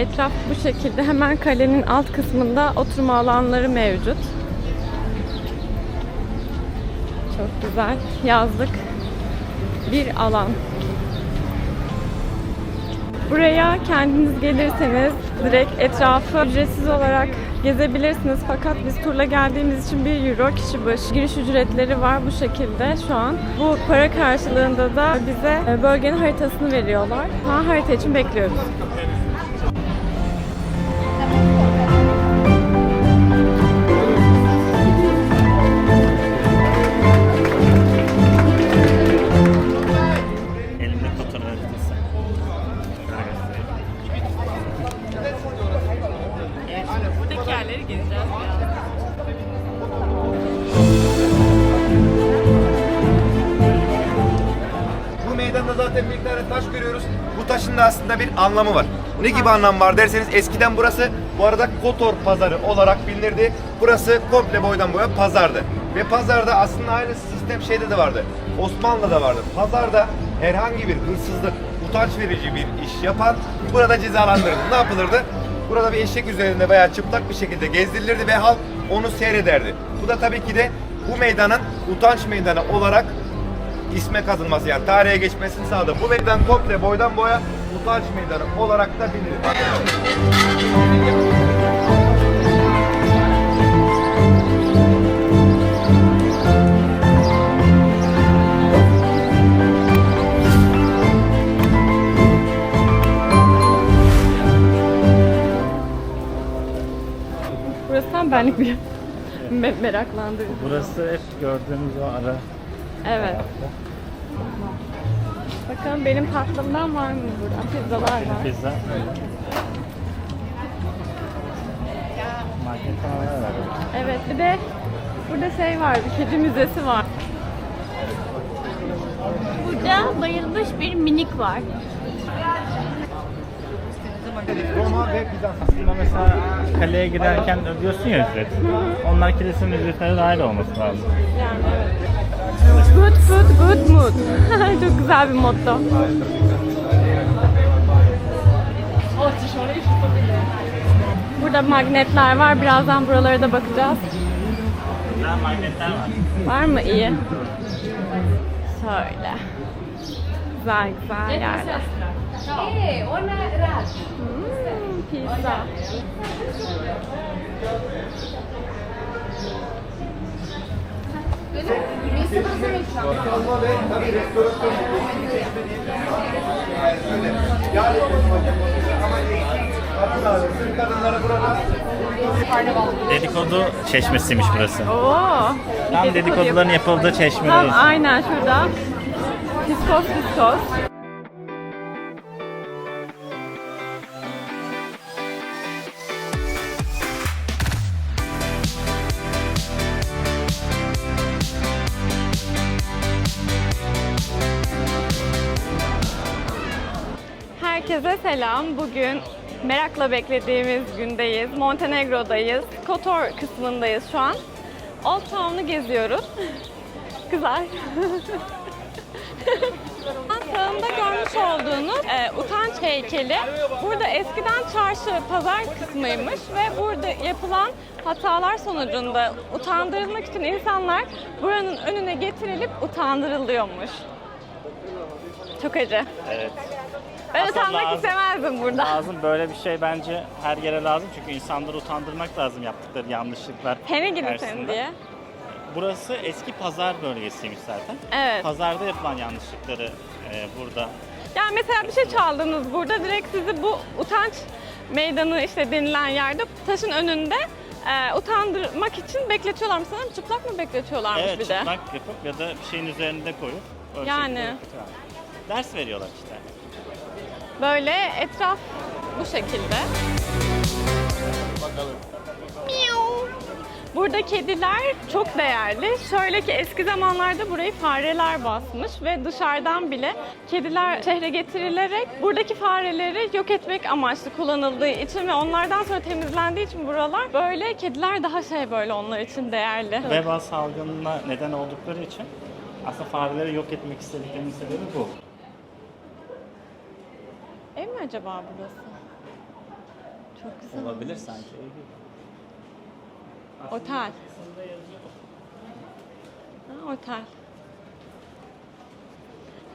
Etraf bu şekilde. Hemen kalenin alt kısmında oturma alanları mevcut. Çok güzel. Yazlık bir alan. Buraya kendiniz gelirseniz direkt etrafı ücretsiz olarak gezebilirsiniz. Fakat biz turla geldiğimiz için 1 euro kişi başı giriş ücretleri var bu şekilde şu an. Bu para karşılığında da bize e, bölgenin haritasını veriyorlar. Ha, harita için bekliyoruz. Taş görüyoruz. Bu taşın da aslında bir anlamı var. Ne gibi anlam var derseniz eskiden burası bu arada Kotor pazarı olarak bilinirdi. Burası komple boydan boya pazardı. Ve pazarda aslında aynı sistem şeyde de vardı. Osmanlı'da vardı. Pazarda herhangi bir hırsızlık, utanç verici bir iş yapan burada cezalandırıldı. Ne yapılırdı? Burada bir eşek üzerinde veya çıplak bir şekilde gezdirilirdi ve halk onu seyrederdi. Bu da tabii ki de bu meydanın utanç meydanı olarak isme kazınması yani tarihe geçmesini sağladı. Bu meydan komple boydan boya utanç meydanı olarak da bilinir. Burası tam benlik bir me- meraklandırıcı. Burası hep gördüğümüz o ara Evet. Bakalım benim tatlımdan var mı burada? Pizzalar var. pizza. Market falan var. Evet bir de burada şey var, bir kedi müzesi var. Burada bayılmış bir minik var. Roma ve Bizans. Aslında mesela kaleye girerken ödüyorsun ya ücret. Onlar kilisinin ücretine dahil olması lazım. Yani evet. Good food, good mood. Çok güzel bir motto. Burada magnetler var. Birazdan buralara da bakacağız. Var mı iyi? Şöyle. Güzel güzel yerler. Hmm, pizza. Kalma ve tabii restorasyon yani kadınlar, Türk kadınları burada Dedikodu çeşmesiymiş burası. Oo. Tam dedikoduların yapıldığı Tam çeşmedeyiz. aynen şurada. Piskos piskos. Herkese selam. Bugün merakla beklediğimiz gündeyiz. Montenegro'dayız. Kotor kısmındayız şu an. Old Town'u geziyoruz. Güzel. Sağımda görmüş olduğunuz e, utanç heykeli burada eskiden çarşı pazar kısmıymış ve burada yapılan hatalar sonucunda utandırılmak için insanlar buranın önüne getirilip utandırılıyormuş. Çok acı. Evet. Ben Aslında utanmak lazım. istemezdim burada. Lazım böyle bir şey bence her yere lazım çünkü insanları utandırmak lazım yaptıkları yanlışlıklar Seni gidin karşısında. diye. Burası eski pazar bölgesiymiş zaten. Evet. Pazarda yapılan yanlışlıkları e, burada Yani mesela bir şey çaldınız burada direkt sizi bu utanç meydanı işte denilen yerde taşın önünde e, utandırmak için bekletiyorlar. Sanırım çıplak mı bekletiyorlarmış evet bir de? çıplak yapıp ya da bir şeyin üzerinde koyup öyle Yani. şekilde yapıyorlar. Ders veriyorlar işte. Böyle etraf bu şekilde. Miau. Burada kediler çok değerli. Şöyle ki eski zamanlarda burayı fareler basmış ve dışarıdan bile kediler şehre getirilerek buradaki fareleri yok etmek amaçlı kullanıldığı için ve onlardan sonra temizlendiği için buralar böyle kediler daha şey böyle onlar için değerli. Veba salgınına neden oldukları için aslında fareleri yok etmek istediklerinin sebebi bu. Ev mi acaba burası? Çok güzel. Olabilir sanki. Otel. Ha, otel.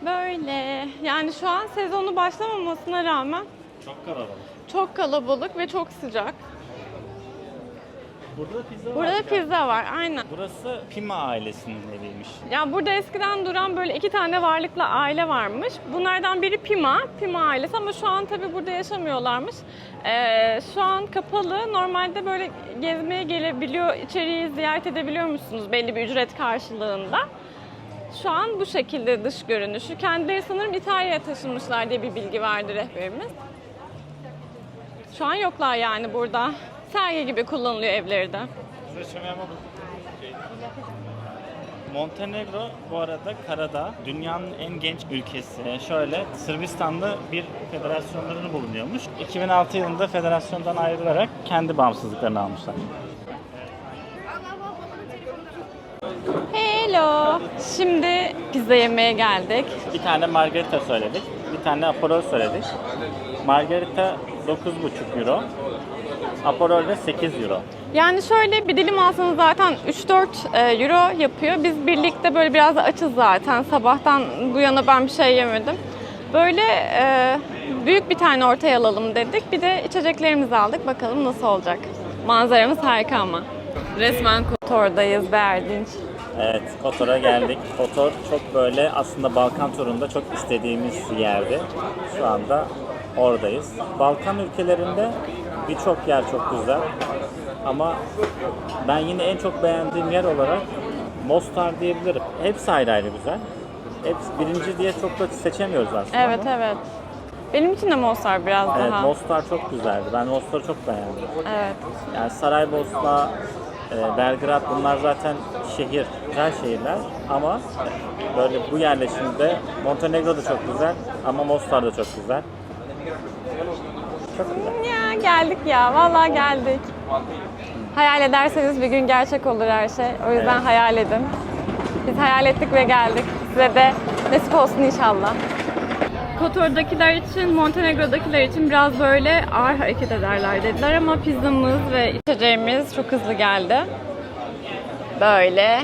Böyle. Yani şu an sezonu başlamamasına rağmen Çok kalabalık. çok kalabalık ve çok sıcak. Burada da pizza var. Burada pizza var, aynen. Burası Pima ailesinin eviymiş. Ya burada eskiden duran böyle iki tane varlıklı aile varmış. Bunlardan biri Pima, Pima ailesi ama şu an tabii burada yaşamıyorlarmış. Ee, şu an kapalı. Normalde böyle gezmeye gelebiliyor, içeriği ziyaret edebiliyormuşsunuz belli bir ücret karşılığında. Şu an bu şekilde dış görünüşü. Kendileri sanırım İtalya'ya taşınmışlar diye bir bilgi verdi rehberimiz. Şu an yoklar yani burada. Sergi gibi kullanılıyor evleri de. Montenegro bu arada karada dünyanın en genç ülkesi. Ee, Şöyle Sırbistan'da bir federasyonlarını bulunuyormuş. 2006 yılında federasyondan ayrılarak kendi bağımsızlıklarını almışlar. Hello. Şimdi pizza yemeye geldik. Bir tane margarita söyledik. Bir tane aperol söyledik. Margarita 9,5 euro. Aperol de 8 euro. Yani şöyle bir dilim alsanız zaten 3-4 e, euro yapıyor. Biz birlikte böyle biraz da açız zaten. Sabahtan bu yana ben bir şey yemedim. Böyle e, büyük bir tane ortaya alalım dedik. Bir de içeceklerimizi aldık. Bakalım nasıl olacak. Manzaramız harika ama. Resmen Kotor'dayız Berdinç. Evet, Kotor'a geldik. Kotor çok böyle aslında Balkan turunda çok istediğimiz yerdi. Şu anda oradayız. Balkan ülkelerinde birçok yer çok güzel. Ama ben yine en çok beğendiğim yer olarak Mostar diyebilirim. Hepsi ayrı ayrı güzel. Hepsi birinci diye çok da seçemiyoruz aslında. Evet ama. evet. Benim için de Mostar biraz Evet, daha. Mostar çok güzeldi. Ben Mostar'ı çok beğendim. Evet. Yani Saraybosna, e, Belgrad bunlar zaten şehir, güzel şehirler ama böyle bu yerleşimde Montenegro da çok güzel ama Mostar da çok güzel. Çok güzel. Ya geldik ya. Vallahi geldik. Hayal ederseniz bir gün gerçek olur her şey. O yüzden Evet. hayal edin. Biz hayal ettik ve geldik. Size de nasip olsun inşallah. Kotor'dakiler için, Montenegro'dakiler için biraz böyle ağır hareket ederler dediler ama pizzamız ve içeceğimiz çok hızlı geldi. Böyle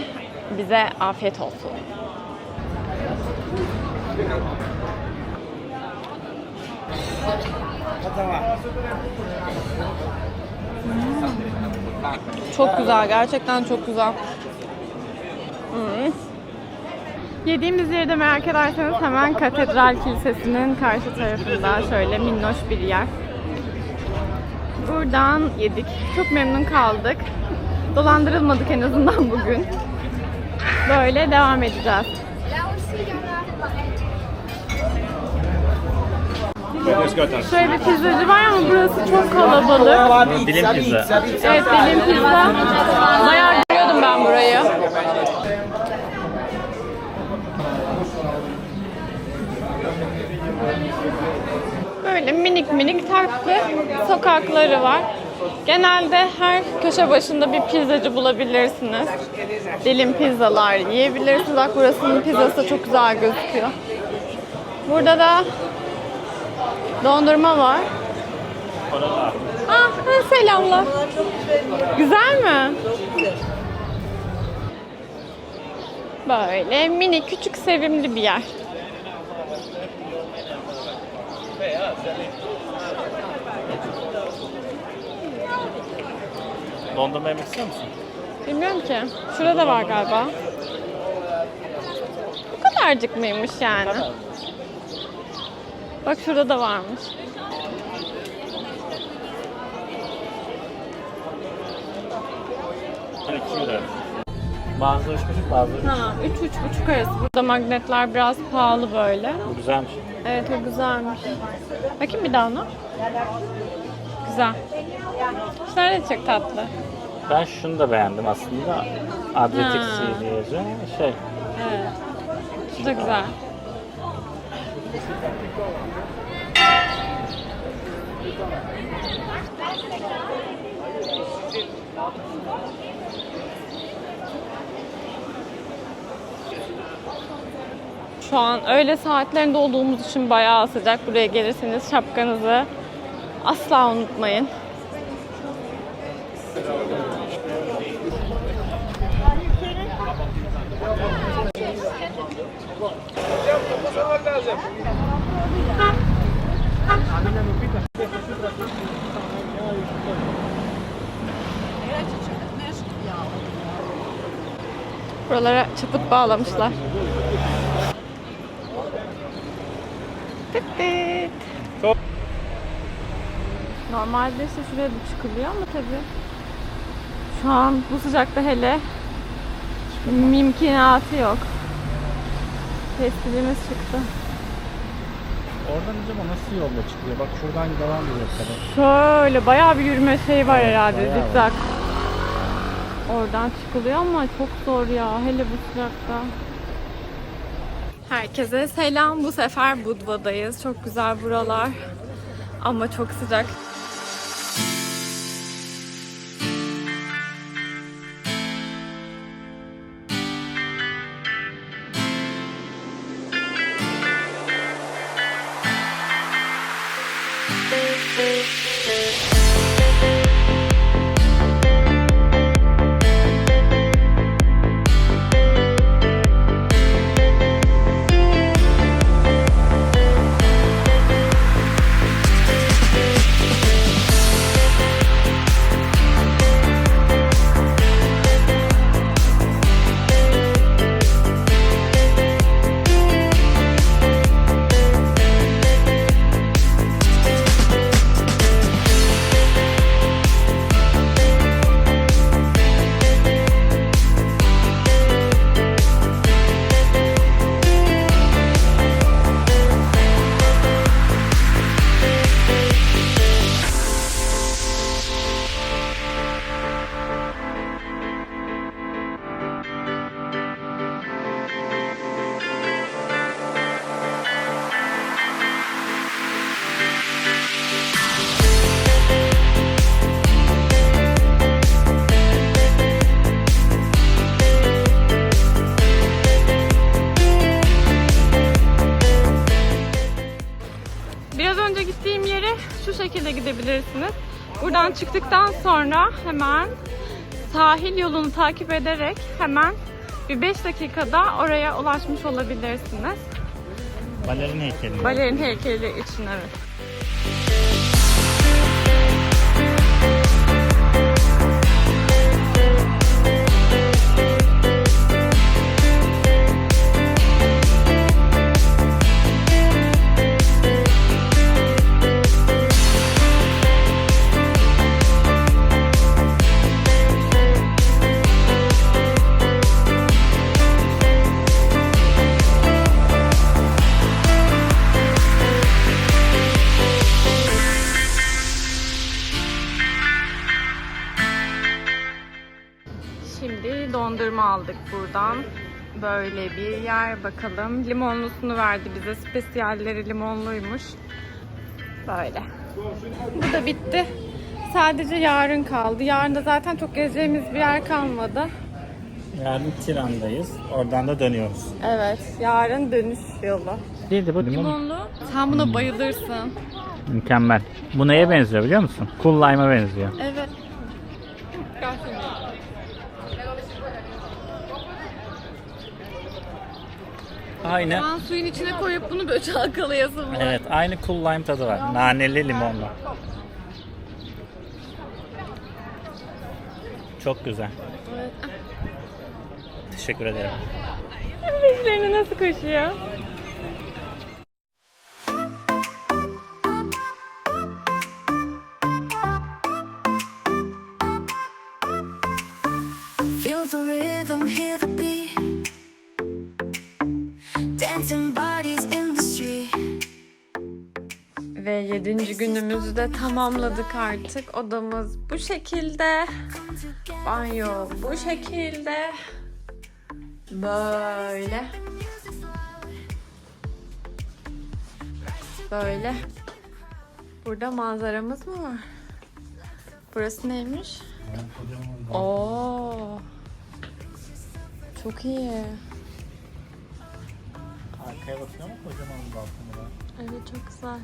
bize afiyet olsun. Çok güzel, gerçekten çok güzel. Hmm. Yediğimiz yeri de merak ederseniz hemen Katedral Kilisesi'nin karşı tarafında şöyle minnoş bir yer. Buradan yedik. Çok memnun kaldık. Dolandırılmadık en azından bugün. Böyle devam edeceğiz. Şöyle bir pizzacı var ama burası çok kalabalık. Dilim pizza. Evet dilim pizza. Bayağı görüyordum ben burayı. Böyle minik minik tatlı sokakları var. Genelde her köşe başında bir pizzacı bulabilirsiniz. Dilim pizzalar yiyebilirsiniz. Bak burasının pizzası çok güzel gözüküyor. Burada da dondurma var. Ah, selamlar. Güzel mi? Böyle minik, küçük, sevimli bir yer. Dondurma yemek istiyor musun? Bilmiyorum ki. Şurada var galiba. Bu kadarcık mıymış yani? Bak şurada da varmış. Hani 2 euro. Bazıları 3,5 bazıları 3. Tamam, 3-3,5 arası. Burada magnetler biraz pahalı böyle. Bu güzelmiş. Evet o güzelmiş. Bakayım bir daha ona. Güzel. Şunlar da çok tatlı. Ben şunu da beğendim aslında. Ha. Diye yazıyor. Şey, Evet. Şu da güzel. Şu an öğle saatlerinde olduğumuz için bayağı sıcak. Buraya gelirseniz şapkanızı asla unutmayın. Buralara çaput bağlamışlar. Tıt tıt. Normalde işte şuraya bir çıkılıyor ama tabii şu an bu sıcakta hele mümkünatı yok. Pestilimiz çıktı. oradan acaba nasıl yolla çıkıyor? Bak şuradan devam ediyor kadar. Şöyle bayağı bir yürüme şey var herhalde bayağı var. zikzak. Oradan çıkılıyor ama çok zor ya hele bu sıcakta. Herkese selam. Bu sefer Budva'dayız. Çok güzel buralar. Ama çok sıcak. Buradan çıktıktan sonra hemen sahil yolunu takip ederek hemen bir 5 dakikada oraya ulaşmış olabilirsiniz. Balerin heykeli. Balerin heykeli için evet. Şimdi dondurma aldık buradan. Böyle bir yer bakalım. Limonlusunu verdi bize. Spesiyalleri limonluymuş. Böyle. Bu da bitti. Sadece yarın kaldı. Yarın da zaten çok gezeceğimiz bir yer kalmadı. Yarın Tiran'dayız. Oradan da dönüyoruz. Evet, yarın dönüş yolu. Değildi bu limon. Limonlu. Sen buna bayılırsın. Mükemmel. Bu neye benziyor biliyor musun? Cool Lime'a benziyor. Evet. Aynı. Ben suyun içine koyup bunu böyle çalkalayasım var. Evet, aynı Cool Lime tadı var. Naneli limonlu. Çok güzel. Evet. Teşekkür ederim. Dişlerini nasıl koşuyor? Ve yedinci günümüzü de tamamladık artık. Odamız bu şekilde. Banyo bu şekilde. Böyle. Böyle. Burada manzaramız mı var? Burası neymiş? Oo. Çok iyi. Arkaya bakıyor mu kocaman bir balkonu var? Evet çok güzel.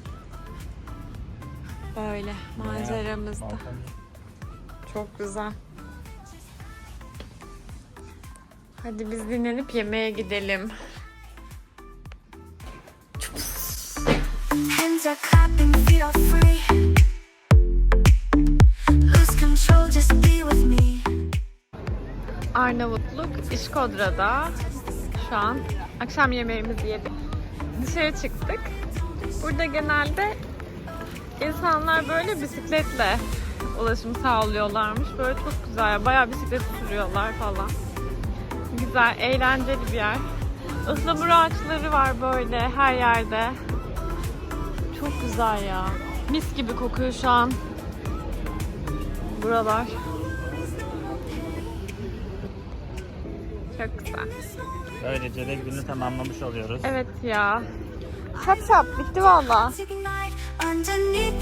Böyle manzaramız da. Balkon. Çok güzel. Hadi biz dinlenip yemeğe gidelim. Hands are clapping, feet are free. Lose control, just be with me. Arnavutluk İşkodra'da şu an akşam yemeğimizi yedik. Dışarı çıktık. Burada genelde insanlar böyle bisikletle ulaşım sağlıyorlarmış. Böyle çok güzel. Bayağı bisiklet sürüyorlar falan. Güzel, eğlenceli bir yer. Ihlamur ağaçları var böyle her yerde. Çok güzel ya. Mis gibi kokuyor şu an. Buralar. Çok güzel. Böylece de günü tamamlamış oluyoruz. Evet ya. Şap şap bitti valla. Ignite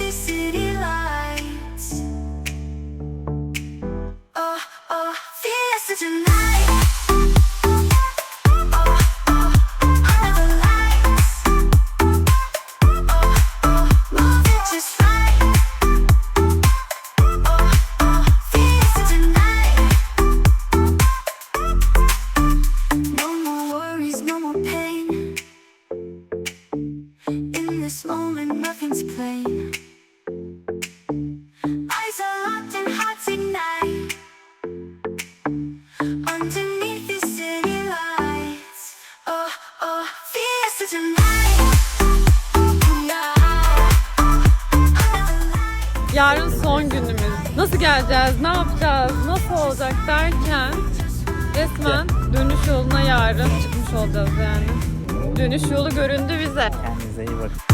Nasıl geleceğiz, ne yapacağız, nasıl olacak derken resmen dönüş yoluna yarın çıkmış olacağız yani. Dönüş yolu göründü bize. Kendinize iyi bakın.